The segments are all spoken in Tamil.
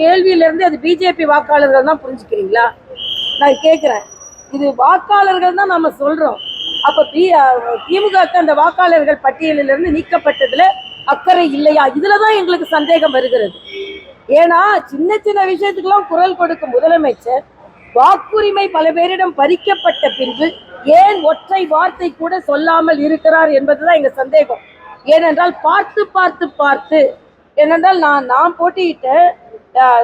கேள்வியிலேருந்து அது பிஜேபி வாக்காளர்கள் தான் புரிஞ்சுக்கிறீங்களா? நான் கேட்குறேன் இது வாக்காளர்கள் தான் நம்ம சொல்கிறோம் அப்போ பி திமுக அந்த வாக்காளர்கள் பட்டியலிலிருந்து நீக்கப்பட்டதில் அக்கறை இல்லையா? இதில் தான் எங்களுக்கு சந்தேகம் வருகிறது. ஏன்னா சின்ன சின்ன விஷயத்துக்கெல்லாம் குரல் கொடுக்கும் முதலமைச்சர் வாக்குரிமை பல பேரிடம் பறிக்கப்பட்ட பின்பு ஏன் ஒற்றை வார்த்தை கூட சொல்லாமல் இருக்கிறார் என்பதுதான் எங்க சந்தேகம். ஏனென்றால் பார்த்து பார்த்து பார்த்து ஏனென்றால் நான் நான் போட்டியிட்ட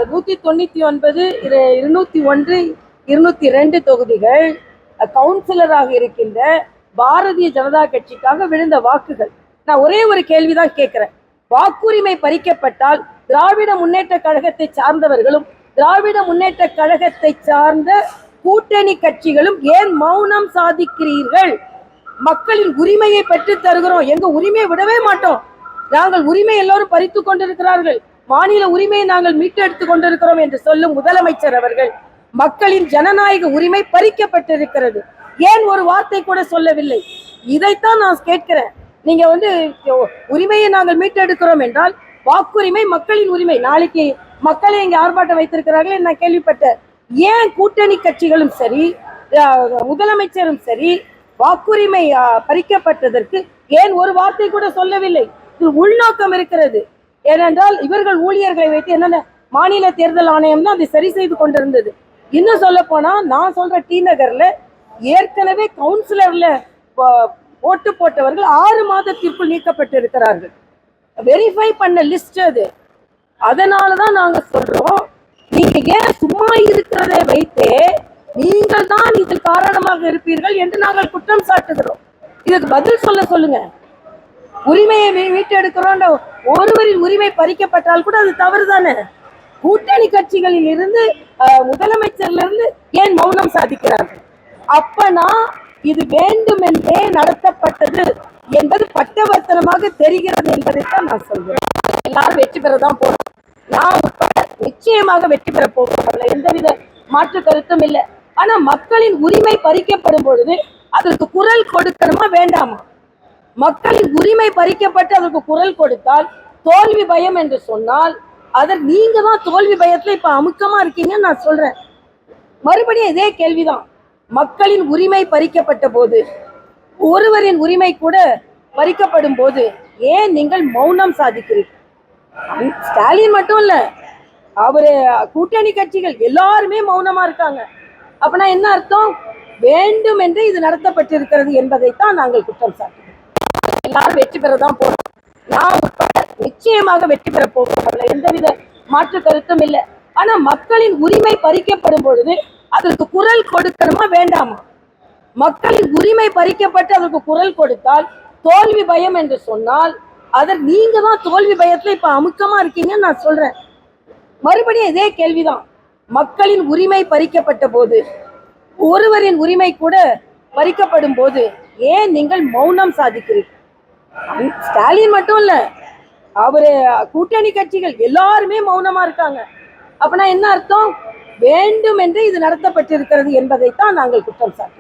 நூற்றி தொண்ணூற்றி ஒன்பது இரு- இருநூற்றி ஒன்று இருநூற்றி ரெண்டு தொகுதிகள். கவுன்சிலராக இருக்கின்ற பாரதிய ஜனதா கட்சிக்காக விழுந்த வாக்குகள். நான் ஒரே ஒரு கேள்விதான் கேட்குறேன். வாக்குரிமை பறிக்கப்பட்டால் திராவிட முன்னேற்ற கழகத்தை சார்ந்தவர்களும் திராவிட முன்னேற்ற கழகத்தை சார்ந்த கூட்டணி கட்சிகளும் ஏன் மௌனம் சாதிக்கிறீர்கள்? மக்களின் உரிமையை பெற்று தருகிறோம். எங்க உரிமையை விடவே மாட்டோம். நாங்கள் உரிமை எல்லோரும் பறித்து கொண்டிருக்கிறார்கள். மாநில உரிமையை நாங்கள் மீட்டெடுத்து கொண்டிருக்கிறோம் என்று சொல்லும் முதலமைச்சர் அவர்கள் மக்களின் ஜனநாயக உரிமை பறிக்கப்பட்டிருக்கிறது. ஏன் ஒரு வார்த்தை கூட சொல்லவில்லை. இதைத்தான் நான் கேட்கிறேன். நீங்க வந்து உரிமையை நாங்கள் மீட்டெடுக்கிறோம் என்றால் வாக்குரிமை மக்களின் உரிமை. நாளைக்கு மக்களை இங்கே ஆர்ப்பாட்டம் வைத்திருக்கிறார்கள் நான் கேள்விப்பட்டேன். ஏன் கூட்டணி கட்சிகளும் சரி முதலமைச்சரும் சரி வாக்குரிமை பறிக்கப்பட்டதற்கு ஏன் ஒரு வார்த்தை கூட சொல்லவில்லை? உள்நோக்கம் இருக்கிறது. ஏனென்றால் இவர்கள் ஊழியர்களை வைத்து என்னென்ன மாநில தேர்தல் ஆணையம் தான் அதை சரி செய்து கொண்டிருந்தது. இன்னும் சொல்ல போனா நான் சொல்ற டி நகர்ல ஏற்கனவே கவுன்சிலர்ல ஓட்டு போட்டவர்கள் ஆறு மாதத்திற்குள் நீக்கப்பட்டு இருக்கிறார்கள் வெரிஃபை பண்ண லிஸ்ட் அது. அதனால தான் நாங்க சொல்றோம் நீங்க ஏன் சும்மா இருக்கிறதை வைத்தே நீங்கள் தான் இதில் காரணமாக இருப்பீர்கள் என்று நாங்கள் குற்றம் சாட்டுகிறோம். இதுக்கு பதில் சொல்ல சொல்லுங்க. உரிமையை மீ- மீட்டெடுக்கிறோம் ஒருவரின் உரிமை பறிக்கப்பட்டால் கூட அது தவறு தானே கூட்டணி கட்சிகளில் இருந்து முதலமைச்சர்ல இருந்து ஏன் மௌனம் சாதிக்கிறார்கள்? அப்பனா இது வேண்டுமென்றே நடத்தப்பட்டது என்பது பட்டவர்த்தனமாக தெரிகிறது என்பதைத்தான் நான் சொல்கிறேன் எல்லாரும் வெற்றி பெறதான் போறோம். நான் உட்பட நிச்சயமாக வெற்றி பெற போகிறோம் எந்தவித மாற்று கருத்தும் இல்லை. ஆனா மக்களின் உரிமை பறிக்கப்படும் பொழுது அதற்கு குரல் கொடுக்கணுமா வேண்டாமா? மக்களின் உரிமை பறிக்கப்பட்டு அதற்கு குரல் கொடுத்தால் தோல்வி பயம் என்று சொன்னால் அதற்கு நீங்க தான் தோல்வி பயத்துல இப்ப அமுக்கமா இருக்கீங்கன்னு நான் சொல்றேன். மறுபடியும் இதே கேள்விதான். மக்களின் உரிமை பறிக்கப்பட்ட போது ஒருவரின் உரிமை கூட பறிக்கப்படும் போது ஏன் நீங்கள் மௌனம் சாதிக்கிறீர்கள்? ஸ்டாலின் மட்டும் இல்ல அவரு கூட்டணி கட்சிகள் எல்லாருமே மௌனமா இருக்காங்க. அப்பனா என்ன அர்த்தம்? வேண்டும் என்று இது நடத்தப்பட்டிருக்கிறது என்பதைத்தான் நாங்கள் குற்றம் சாட்டுகிறோம். எல்லாரும் வெற்றி பெற தான் போகிறோம் நான் உட்பட நிச்சயமாக வெற்றி பெற போகிறோம் அதுல எந்தவித மாற்று கருத்தும் இல்லை. ஆனா மக்களின் உரிமை பறிக்கப்படும் பொழுது அதற்கு குரல் கொடுக்கணுமா வேண்டாமா? மக்களின் உரிமை பறிக்கப்பட்டு அதற்கு குரல் கொடுத்தால் தோல்வி பயம் என்று சொன்னால் அதற்கு நீங்க தான் தோல்வி பயத்துல இப்ப அமுக்கமா இருக்கீங்கன்னு நான் சொல்றேன். மறுபடியும் இதே கேள்விதான். மக்களின் உரிமை பறிக்கப்பட்ட போது ஒருவரின் உரிமை கூட பறிக்கப்படும் போது ஏன் நீங்கள் மௌனம் சாதிக்கிறீர்கள்? ஸ்டாலின் மட்டும் இல்ல அவரு கூட்டணி கட்சிகள் எல்லாருமே மௌனமா இருக்காங்க. அப்பனா என்ன அர்த்தம்? வேண்டும் என்று இது நடத்தப்பட்டிருக்கிறது என்பதைத்தான் நாங்கள் குற்றம் சாட்டுகிறோம்.